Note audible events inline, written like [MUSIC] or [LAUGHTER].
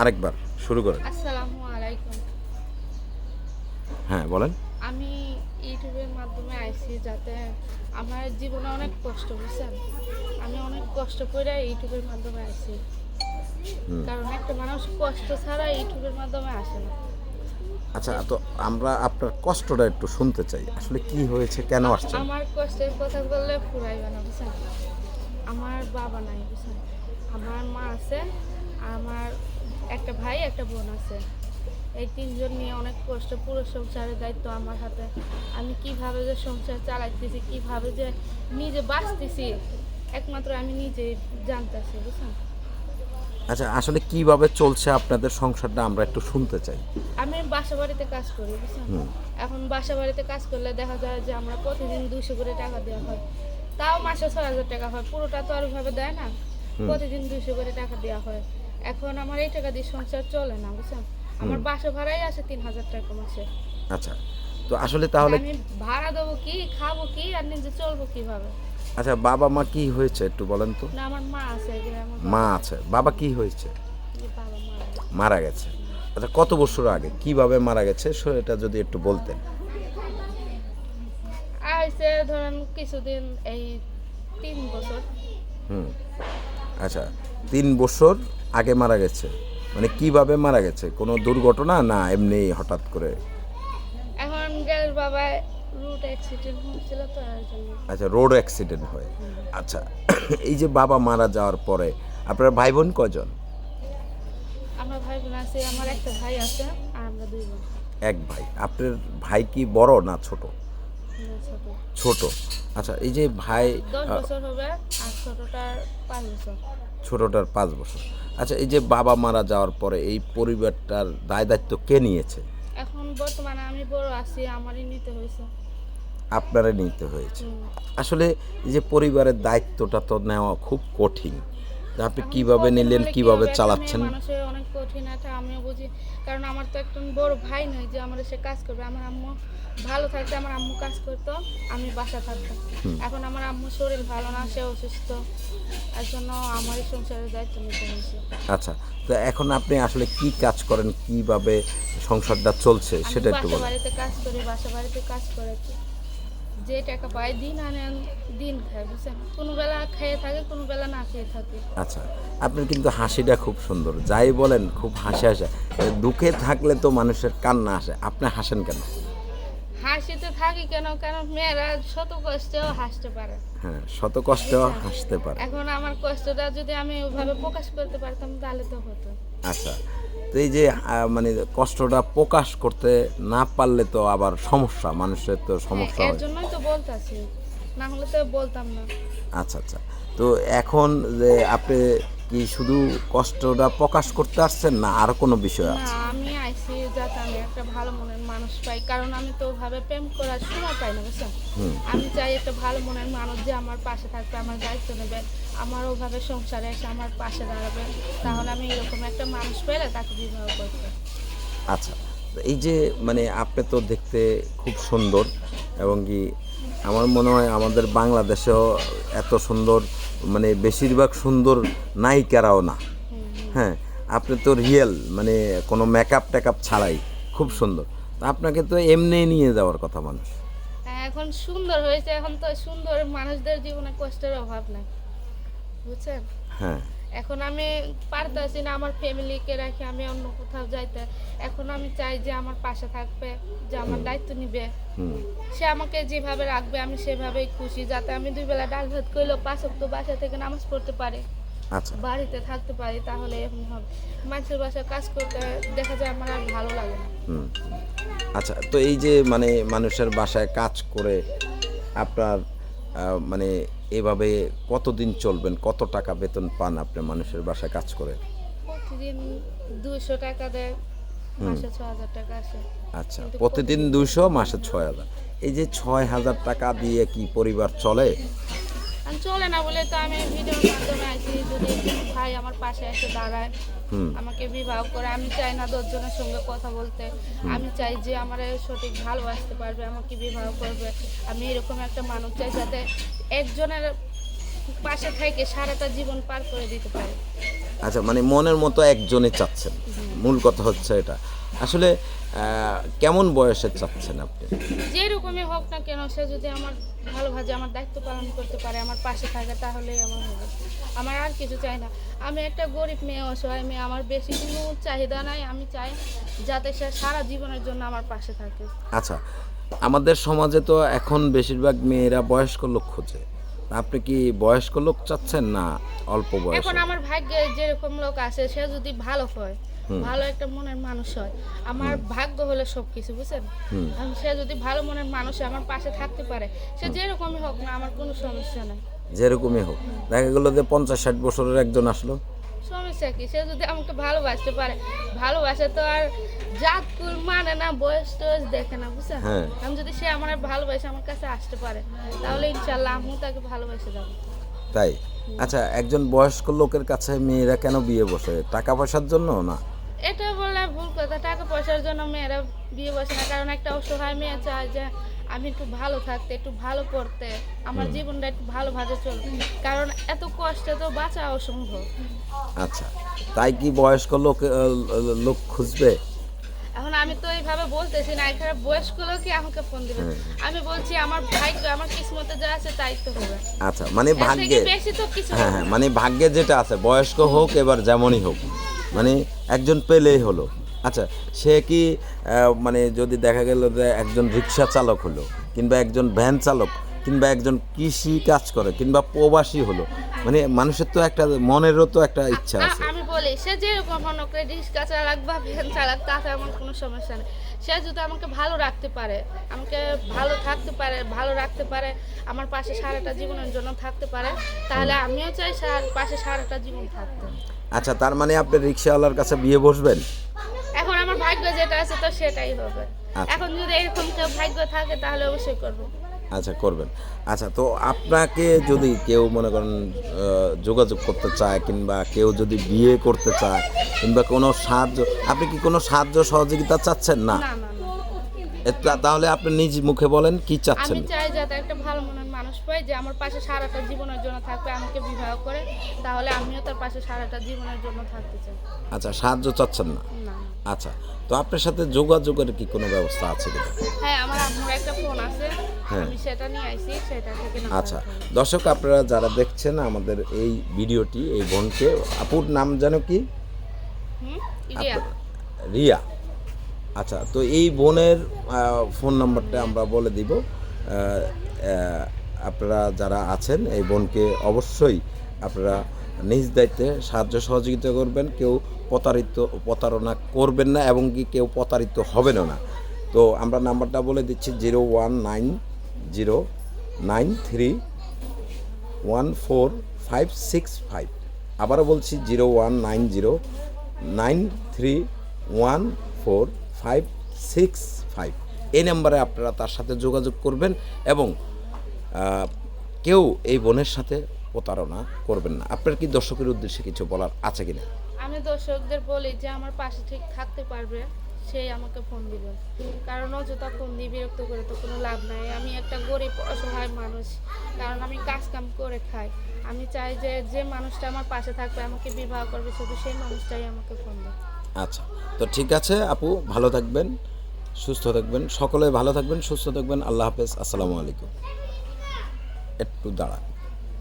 আরেকবার শুরু করেন। আসসালামু আলাইকুম। হ্যাঁ বলেন। আমি ইউটিউবের মাধ্যমে আইছি যাতে আমার জীবনে অনেক কষ্ট বুঝছেন? আমি অনেক কষ্ট করে ইউটিউবের মাধ্যমে আইছি কারণ একটা মানুষ কষ্ট ছাড়া ইউটিউবের মাধ্যমে আসে না। আচ্ছা তো আমরা আপনার কষ্টটা একটু শুনতে চাই। আসলে কি হয়েছে কেন আসছেন? আমার কষ্টের কথা বললে ফুরাইবে না বুঝছেন? আমার বাবা নাই বুঝছেন? আমার মা আছে আর আমার একটা ভাই একটা বোন আছে। এই তিনজন নিয়ে অনেক কষ্ট পুরো সংসারের দায়িত্ব আমার হাতে। আমি কীভাবে যে সংসার চালাইতেছি কীভাবে যে নিজে বাঁচতেছি একমাত্র আমি নিজে জানতেছি বুঝছেন? আচ্ছা আসলে কীভাবে চলছে আপনাদের সংসারটা আমরা একটু শুনতে চাই। আমি বাসা বাড়িতে কাজ করি বুঝছেন? এখন বাসা বাড়িতে কাজ করলে দেখা যায় যে আমরা প্রতিদিন দুশো করে টাকা দেওয়া হয়। তাও মাসে ছয় হাজার টাকা হয় পুরোটা তো আর ওইভাবে দেয় না। প্রতিদিন দুশো করে টাকা দেওয়া হয়। এখন আমার এই টাকা দিয়ে সংসার চলে না বুঝছেন আমার বাসা ভাড়াই আসে তিন হাজার টাকা মাসে। আচ্ছা তো আসলে তাহলে আমি ভাড়া দেবো কি খাব কি আর নিজে চলবো কীভাবে? আচ্ছা বাবা মা কি হয়েছে একটু বলেন তো? না আমার মা আছে মা আছে বাবা কি হয়েছে? মারা গেছে। আচ্ছা কত বছর আগে কীভাবে মারা গেছে সেটা যদি একটু বলতেন। আইসে ধরেন কিছুদিন এই তিন বছর। হুম। আচ্ছা তিন বছর আগে মারা গেছে। মানে কীভাবে মারা গেছে? কোনো দুর্ঘটনা না এমনি হঠাৎ করে? এখন গেল বাবা রুট অ্যাক্সিডেন্ট হয়েছিল তো আচ্ছা রোড অ্যাক্সিডেন্ট হয়। আচ্ছা [COUGHS] এই যে বাবা মারা যাওয়ার পরে আপনার ভাই বোন কজন? আমার ভাই বোন আছে আমার একটা ভাই আছে আর আমরা দুই বোন। এক ভাই। আপনার ভাই কি বড় না ছোট? ছোট। আচ্ছা এই যে ভাই দশ বছর হবে আর ছোটটার পাঁচ বছর। ছোটটার পাঁচ বছর। আচ্ছা এই যে বাবা মারা যাওয়ার পরে এই পরিবারটার দায় দায়িত্ব কে নিয়েছে? এখন বর্তমানে আমি বড় আছি আমারই নিতে হয়েছে। আপনারা নিতে হয়েছে। আসলে এই যে পরিবারের দায়িত্বটা তো নেওয়া খুব কঠিন। আপনি কীভাবে নিলেন কীভাবে চালাচ্ছেন? কারণ আমার তো একজন বড় ভাই নয় যে আমার সে কাজ করবে। আমার আম্মু ভালো থাকতে আমার আম্মু কাজ করতো আমি বাসা থাকতাম। এখন আমার আম্মু শরীর ভালো না সে অসুস্থ। এর জন্য আমার সংসারের দায়িত্ব নিতে হয়েছে। আচ্ছা তো এখন আপনি আসলে কি কাজ করেন? কীভাবে সংসারটা চলছে? সেটা একটু বলুন। বাসা বাড়িতে কাজ করি বাসা বাড়িতে কাজ করে যে টাকা পায় দিন আনেন দিন খায় বুঝছেন? কোনো বেলা খেয়ে থাকে কোনো বেলা না খেয়ে থাকে। আচ্ছা আপনার কিন্তু হাসিটা খুব সুন্দর। যাই বলেন খুব হাসি আসে। দুঃখে থাকলে তো মানুষের কান্না আসে। আপনি হাসেন কেন? হাসিতে থাকি কেন? কেন মেয়েরা শত কষ্টেও হাসতে পারে। হ্যাঁ শত কষ্টেও হাসতে পারে। এখন আমার কষ্টটা যদি আমি ওইভাবে প্রকাশ করতে পারতাম তাহলে তো হতো। আচ্ছা তো এই যে মানে কষ্টটা প্রকাশ করতে না পারলে তো আবার সমস্যা মানুষের তো সমস্যা এর হয়। জন্যই তো বলতাছি না হলে তো বলতাম না। আচ্ছা আচ্ছা। তো এখন যে আপনি কি শুধু কষ্টটা প্রকাশ করতে আসছেন না আর কোনো বিষয় না আছে? আমি আইসি যাতে আমি একটা ভালো মনের মানুষ পাই কারণ আমি তো ওভাবে প্রেম করার সময় পাই না বুঝছেন? আমি চাই একটা ভালো মনের মানুষ যে আমার পাশে থাকবে আমার দায়িত্ব নেবে আমার ওভাবে সংসারে এসে আমার পাশে দাঁড়াবে তাহলে আমি এরকম একটা মানুষ পেলে তাকে বিবাহ করতে। আচ্ছা এই যে মানে আপনি তো দেখতে খুব সুন্দর এবং কি আমার মনে হয় আমাদের বাংলাদেশেও এত সুন্দর মানে বেশিরভাগ সুন্দর নায়িকারাও না। হ্যাঁ আপনি তো রিয়েল মানে কোনো মেকআপ টেকআপ ছাড়াই খুব সুন্দর। তা আপনাকে তো এমনি নিয়ে যাওয়ার কথা মানুষ। হ্যাঁ, এখন সুন্দর হয়েছে এখন তো সুন্দর মানুষদের জীবনে কষ্টের অভাব নাই। বুঝছেন? হ্যাঁ। এখন আমি পারতেছি না আমার ফ্যামিলিকে রাখি আমি অন্য কোথাও যাইতে। এখন আমি চাই যে আমার পাশে থাকবে যে আমার দায়িত্ব নিবে। সে আমাকে যেভাবে রাখবে আমি সেভাবেই খুশি যাতে আমি দুই বেলা ডাল ভাত করলেও পাঁচ তো বাসা থেকে নামাজ পড়তে পারি। আচ্ছা। বাড়িতে থাকতে পারি তাহলে এরকম হবে। মানুষের বাসায় কাজ করতে দেখা যায় আমার আর ভালো লাগে না। আচ্ছা তো এই যে মানে মানুষের বাসায় কাজ করে আপনার মানে এভাবে কতদিন চলবেন? কত টাকা বেতন পান আপনি মানুষের বাসায় কাজ করে? প্রতিদিন দুইশো টাকা দেয় মাসে ছ হাজার টাকা আসে। আচ্ছা প্রতিদিন দুশো মাসে ছয় হাজার এই যে ছয় হাজার টাকা দিয়ে কি পরিবার চলে? চলে না বলে তো আমি ভিডিওর মাধ্যমে আইছি যদি ভাই আমার পাশে এসে দাঁড়ায় আমাকে বিবাহ করে আমি চাই না দশজনের সঙ্গে কথা বলতে। আমি চাই যে আমার সঠিক ভালোবাসতে পারবে আমাকে বিবাহ করবে। আমি এরকম একটা মানুষ চাই যাতে একজনের পাশে থেকে সারাটা জীবন পার করে দিতে পারে। আচ্ছা মানে মনের মতো একজনই চাচ্ছেন। মূল কথা হচ্ছে এটা। আসলে কেমন বয়সে চাচ্ছেন আপনি? যেরকমই হোক না কেন সে যদি আমার ভালোভাবে আমার দায়িত্ব পালন করতে পারে আমার পাশে থাকে তাহলেই আমার হবে। আমার আর কিছু চাই না। আমি একটা গরিব মেয়ে অসহায় মেয়ে আমার বেশি কোনো চাহিদা নাই। আমি চাই যাতে সে সারা জীবনের জন্য আমার পাশে থাকে। আচ্ছা আমাদের সমাজে তো এখন বেশিরভাগ মেয়েরা বয়স্ক লোক খোঁজে। আপনি কি বয়স্ক লোক চাচ্ছেন না অল্প বয়স? এখন আমার ভাগ্যে যেরকম লোক আছে সে যদি ভালো হয় ভালো একটা মনের মানুষ হয়। আমার ভাগ্য হলে সব কিছু বুঝছেন সে যদি ভালো মনের মানুষ হয়, আমার পাশে থাকতে পারে সে যেরকমই হোক না আমার কোনো সমস্যা নাই। যেরকমই হোক। দেখা গেলো যে পঞ্চাশ ষাট বছরের একজন আসলো। সমস্যা কি? সে যদি আমাকে ভালোবাসতে পারে ভালোবাসে তো আর জাত কুল মানে না বয়স টয়স দেখে না বুঝছেন? হ্যাঁ। আমি যদি সে আমার ভালোবাসে আমার কাছে আসতে পারে তাহলে ইনশাল্লাহ আমিও তাকে ভালোবাসে যাব। তাই? আচ্ছা একজন বয়স্ক লোকের কাছে মেয়েরা কেন বিয়ে বসে? টাকা পয়সার জন্য না? এটা বললে ভুল কথা। টাকা পয়সার জন্য মেয়েরা বিয়ে বসে না। কারণ একটা অসহায় মেয়ে চায় যে আমি একটু ভালো থাকতে একটু ভালো করতে আমার জীবনটা একটু ভালোভাবে চলবে কারণ এত কষ্টে তো বাঁচা অসম্ভব। আচ্ছা তাই কি বয়স্ক লোক লোক খুঁজবে? এখন আমি তো এইভাবে বলতেছি না এখানে বয়স্ক লোকই আমাকে ফোন দিবে। আমি বলছি আমার ভাগ্য আমার কিসমতে যা আছে তাই তো হবে। আচ্ছা মানে ভাগ্যে বেশি তো কিছু হ্যাঁ হ্যাঁ মানে ভাগ্যে যেটা আছে বয়স্ক হোক এবার যেমনই হোক। মানে একজন পেলেই হলো। আচ্ছা সে কি মানে যদি দেখা গেল যে একজন রিক্সা চালক হলো কিংবা একজন ভ্যান চালক কিংবা একজন কৃষি কাজ করে কিংবা প্রবাসী হলো মানে মানুষের তো একটা মনেরও তো একটা ইচ্ছা আছে। বলি সে যেরকম মনে করে রিক্সা চালাক বা ভ্যান চালাক তাতে আমার কোনো সমস্যা নেই। সে যদি আমাকে ভালো রাখতে পারে আমাকে ভালো থাকতে পারে ভালো রাখতে পারে আমার পাশে সারাটা জীবনের জন্য থাকতে পারে তাহলে আমিও চাই সার পাশে সারাটা জীবন থাকতে। আচ্ছা তার মানে আপনি রিক্সাওয়ালার কাছে বিয়ে বসবেন? এখন আমার ভাগ্য যেটা আছে তো সেটাই হবে। আচ্ছা। এখন যদি এরকম কেউ ভাগ্য থাকে তাহলে অবশ্যই করব। আচ্ছা করবেন। আচ্ছা তো আপনাকে যদি কেউ মনে করেন যোগাযোগ করতে চায় কিংবা কেউ যদি বিয়ে করতে চায় কিংবা কোনো সাহায্য আপনি কি কোনো সাহায্য সহযোগিতা চাচ্ছেন? না। তাহলে আপনি নিজ মুখে বলেন কি চাচ্ছেন? আমি চাই যাতে একটা ভালো মনের মানুষ পাই যে আমার পাশে সারাটা জীবনের জন্য থাকবে আমাকে বিবাহ করে তাহলে আমিও তার পাশে সারাটা জীবনের জন্য থাকতে চাই। আচ্ছা সাহায্য চাচ্ছেন না? আচ্ছা তো আপনার সাথে যোগাযোগের কি কোনো ব্যবস্থা আছে হ্যাঁ আমার আম্মুর একটা ফোন আছে। আমি সেটা নিয়ে আইছি সেটা থেকে আচ্ছা দর্শক আপনারা যারা দেখছেন আমাদের এই ভিডিওটি এই বোনকে আপুর নাম জানো কি? রিয়া। আচ্ছা তো এই বোনের ফোন নাম্বারটা আমরা বলে দিব। আপনারা যারা আছেন এই বোনকে অবশ্যই আপনারা নিজ দায়িত্বে সাহায্য সহযোগিতা করবেন। কেউ প্রতারিত প্রতারণা করবেন না এবং কি কেউ প্রতারিত হবেনও না। তো আমরা নাম্বারটা বলে দিচ্ছি zero one nine zero nine three one four five six five আবারও বলছি zero one nine zero nine three one four five six five এই নাম্বারে আপনারা তার সাথে যোগাযোগ করবেন এবং কেউ এই বোনের সাথে প্রতারণা করবেন না। আপনার কি দর্শকের উদ্দেশ্যে কিছু বলার আছে কিনা? আমি দর্শকদের বলি যে, আমার পাশে ঠিক থাকতে পারবে। সেই আমাকে ফোন দিবেন কারণ অযথা ফোন দিয়ে বিরক্ত করে, তো কোনো লাভ নাই। আমি একটা গরিব, অসহায় মানুষ। কারণ আমি কাজ কাম করে খাই। আমি চাই যে যে মানুষটা আমার পাশে থাকবে, আমাকে বিবাহ করবে, শুধু সেই মানুষটাই আমাকে ফোন দেয়। আচ্ছা তো ঠিক আছে আপু, ভালো থাকবেন, সুস্থ থাকবেন, সকলে ভালো থাকবেন, সুস্থ থাকবেন। আল্লাহ হাফেজ, আসসালামু আলাইকুম। একটু দাঁড়া